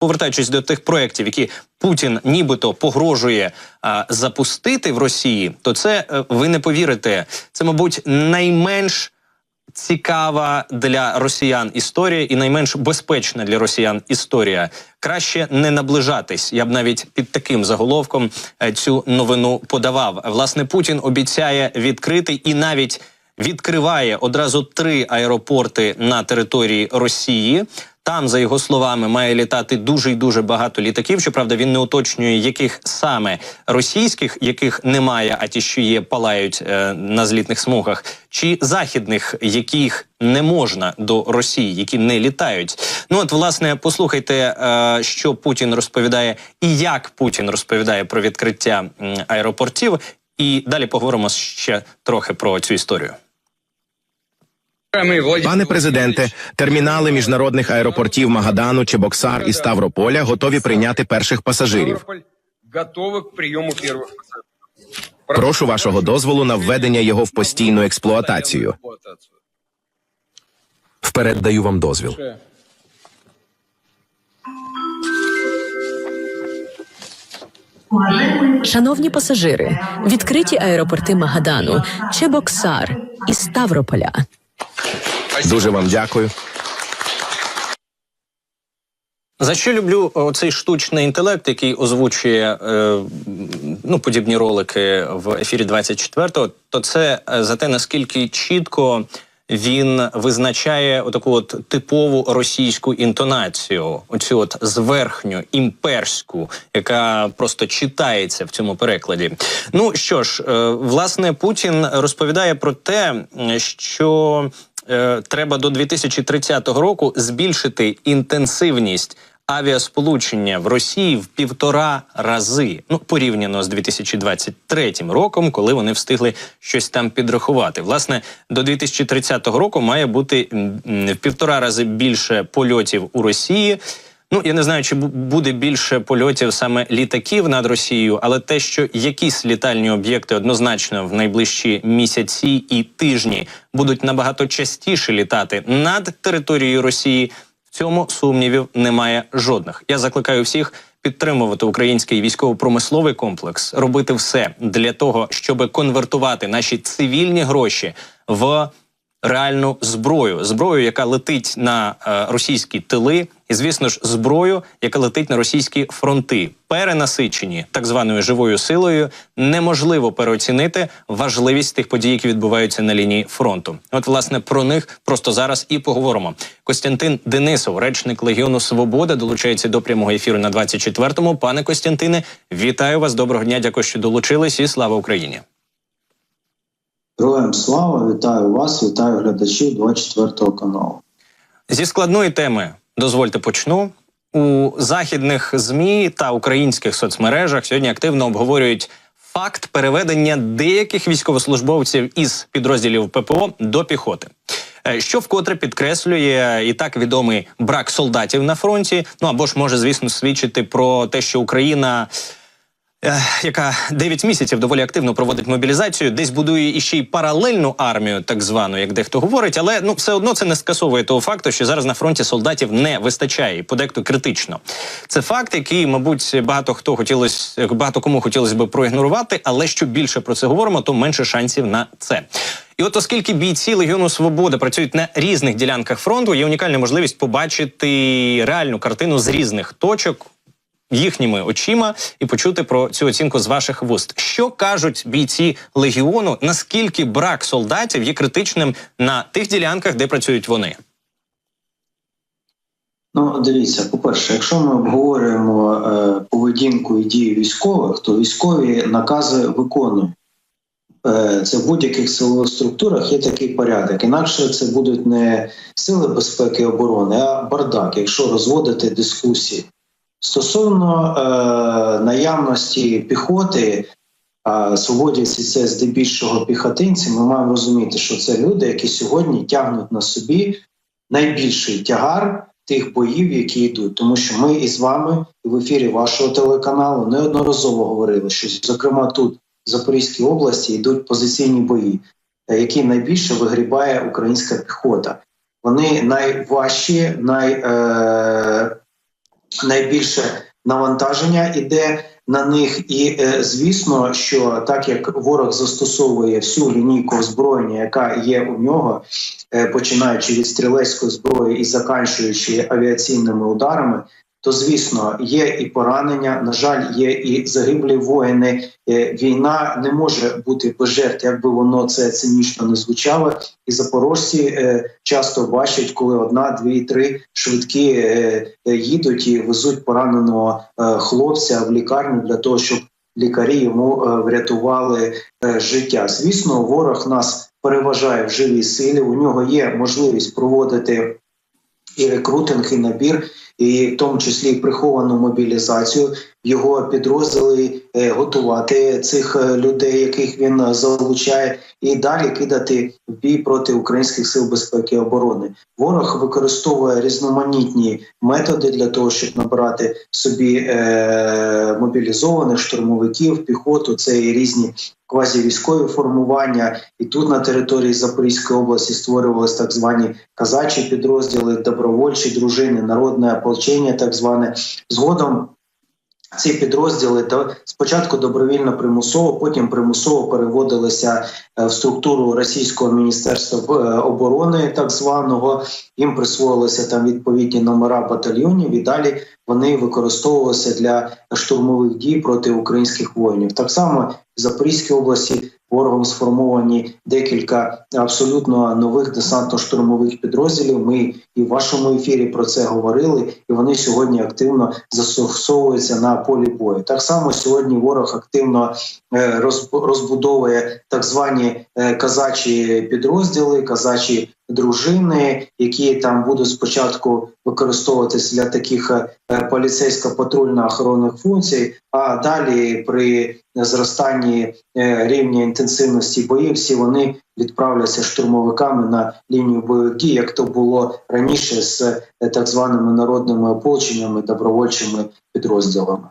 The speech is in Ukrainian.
повертаючись до тих проєктів, які Путін нібито погрожує а, запустити в Росії, то це е, ви не повірите. Це, мабуть, найменш цікава для росіян історія і найменш безпечна для росіян історія. Краще не наближатись. Я б навіть під таким заголовком е, цю новину подавав. Власне, Путін обіцяє відкрити і навіть відкриває одразу три аеропорти на території Росії. Там, за його словами, має літати дуже й дуже багато літаків. Щоправда, він не уточнює, яких саме російських, яких немає, а ті, що є, палають е, на злітних смугах, чи західних, яких не можна до Росії, які не літають. Ну от, власне, послухайте, е, що Путін розповідає, і як Путін розповідає про відкриття м, аеропортів. І далі поговоримо ще трохи про цю історію. Пане президенте, термінали міжнародних аеропортів Магадану, Чебоксар і Ставрополя готові прийняти перших пасажирів. Прошу вашого дозволу на введення його в постійну експлуатацію. Вперед даю вам дозвіл. Шановні пасажири, відкриті аеропорти Магадану, Чебоксар і Ставрополя. Дуже вам дякую. За що люблю цей штучний інтелект, який озвучує е, ну, подібні ролики в ефірі 24-го, то це е, за те, наскільки чітко він визначає отаку от типову російську інтонацію, оцю от зверхню імперську, яка просто читається в цьому перекладі. Ну що ж, е, власне, Путін розповідає про те, що е, треба до 2030 року збільшити інтенсивність авіасполучення в Росії в півтора рази, ну порівняно з 2023 роком, коли вони встигли щось там підрахувати. Власне, до 2030 року має бути в півтора рази більше польотів у Росії. Ну я не знаю, чи буде більше польотів саме літаків над Росією, але те, що якісь літальні об'єкти однозначно в найближчі місяці і тижні будуть набагато частіше літати над територією Росії. В цьому сумнівів немає жодних. Я закликаю всіх підтримувати український військово-промисловий комплекс, робити все для того, щоб конвертувати наші цивільні гроші в реальну зброю, зброю, яка летить на е, російські тили, і звісно ж, зброю, яка летить на російські фронти, перенасичені так званою живою силою, неможливо переоцінити важливість тих подій, які відбуваються на лінії фронту. От, власне, про них просто зараз і поговоримо. Костянтин Денисов, речник Легіону Свобода, долучається до прямого ефіру на 24-му. Пане Костянтине, вітаю вас. Доброго дня. Дякую, що долучились, і слава Україні. Героям слава, вітаю вас, вітаю глядачів 24 каналу. Зі складної теми дозвольте почну. У західних змі та українських соцмережах сьогодні активно обговорюють факт переведення деяких військовослужбовців із підрозділів ППО до піхоти. Е, Що вкотре підкреслює і так відомий брак солдатів на фронті. Ну або ж може, звісно, свідчити про те, що Україна яка 9 місяців доволі активно проводить мобілізацію, десь будує іще й паралельну армію, так звану, як дехто говорить, але ну все одно це не скасовує того факту, що зараз на фронті солдатів не вистачає і подекту критично. Це факт, який, мабуть, багато хто хотілось, багато кому хотілося би проігнорувати, але що більше про це говоримо, то менше шансів на це. І от оскільки бійці Легіону Свобода працюють на різних ділянках фронту, є унікальна можливість побачити реальну картину з різних точок їхніми очима і почути про цю оцінку з ваших вуст. Що кажуть бійці легіону? Наскільки брак солдатів є критичним на тих ділянках, де працюють вони? Ну, дивіться, по-перше, якщо ми обговорюємо е, поведінку і дії військових, то військові накази виконують. Е, це в будь-яких силових структурах є такий порядок. Інакше це будуть не сили безпеки і оборони, а бардак, якщо розводити дискусії. Стосовно е, наявності піхоти, а свободівці це здебільшого піхотинці, ми маємо розуміти, що це люди, які сьогодні тягнуть на собі найбільший тягар тих боїв, які йдуть. Тому що ми із вами в ефірі вашого телеканалу неодноразово говорили, що зокрема тут в Запорізькій області йдуть позиційні бої, е, які найбільше вигрібає українська піхота. Вони найважчі, най, е, найбільше навантаження іде на них, і е, звісно, що так як ворог застосовує всю лінійку озброєння, яка є у нього, е, починаючи від стрілецької зброї і заканчуючи авіаційними ударами. То звісно, є і поранення. На жаль, є і загиблі воїни. Е, Війна не може бути без жертв, як би воно це цинічно не звучало. І запорожці е, часто бачать, коли одна, дві, три швидкі е, їдуть і везуть пораненого хлопця в лікарню для того, щоб лікарі йому врятували життя. Звісно, ворог нас переважає в живій силі. У нього є можливість проводити і рекрутинг, і набір, і в тому числі приховану мобілізацію. Його підрозділи е, готувати цих е, людей, яких він е, залучає, і далі кидати в бій проти українських сил безпеки і оборони. Ворог використовує різноманітні методи для того, щоб набирати собі мобілізованих штурмовиків, піхоту. Це і різні квазівійськові формування. І тут на території Запорізької області створювалися так звані казачі підрозділи, добровольчі дружини, народне ополчення, так зване згодом. Ці підрозділи то спочатку добровільно примусово, потім примусово переводилися е, в структуру російського міністерства е, оборони, так званого. Їм присвоїлися там відповідні номера батальйонів, і далі вони використовувалися для штурмових дій проти українських воїнів. Так само в Запорізькій області ворогом сформовані декілька абсолютно нових десантно-штурмових підрозділів. Ми і в вашому ефірі про це говорили, і вони сьогодні активно застосовуються на полі бою. Так само сьогодні ворог активно е, розбудовує так звані е, казачі підрозділи, казачі дружини, які там будуть спочатку використовуватися для таких е, поліцейсько-патрульно-охоронних функцій, а далі при зростанні е, рівня інтенсивності боїв всі вони відправляться штурмовиками на лінію бойових дій, як то було раніше з е, так званими народними ополченнями, добровольчими підрозділами.